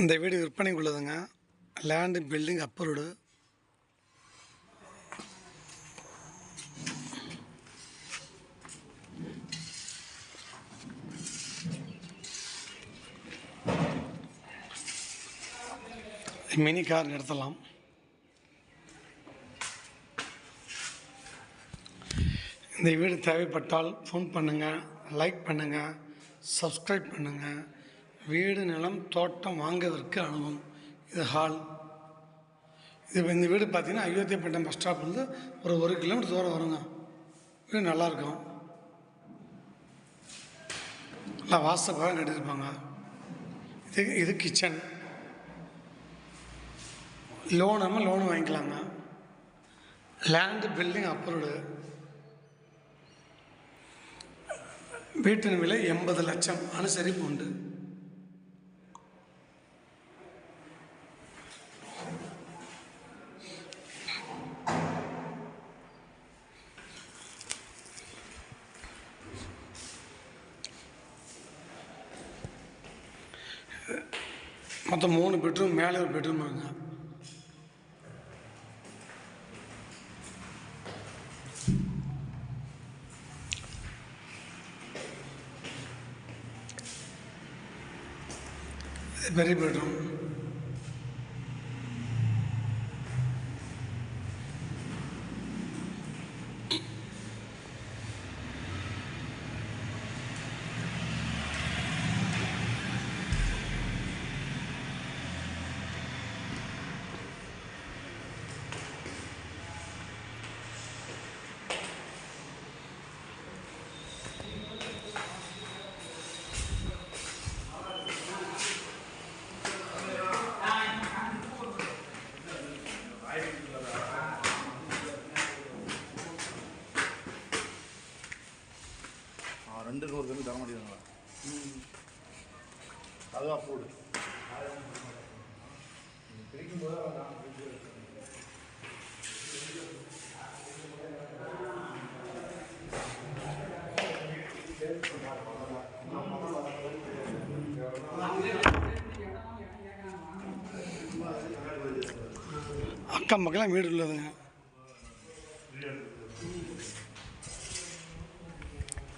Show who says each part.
Speaker 1: இந்த வீடு விற்பனைக்கு உள்ளதுங்க. Land building approved mini car நிறுத்தலாம் இந்த வீடு தேவைப்பட்டால் ஃபோன் பண்ணுங்கள் லைக் பண்ணுங்கள் சப்ஸ்கிரைப் பண்ணுங்கள் வீடு நிலம் தோட்டம் வாங்குவதற்கு அனுபவம். இது ஹால் இது இந்த வீடு பார்த்திங்கன்னா அயோத்தியப்பட்டினம் பஸ் ஸ்டாப்லேருந்து ஒரு ஒரு கிலோமீட்டர் தூரம் வருங்க. வீடு நல்லாயிருக்கும் நல்லா வாசப்பாக கட்டியிருப்பாங்க. இது இது கிச்சன் லோன் லோனு வாங்கிக்கலாங்க. லேண்டு பில்டிங் அப்ரூவ்டு வீட்டின் விலை எண்பது லட்சம். அனுசரிப்பு உண்டு. மொத்தம் மூணு பெட்ரூம் மேலே ஒரு பெட்ரூம் இருக்குங்க பெரிய பெட்ரூம்.
Speaker 2: ரெண்டு நூறு கம்மி தர மாட்டேங்கிறாங்களா அதுவும் போடு
Speaker 1: அக்கம் பக்கம் வீடு உள்ளதுங்க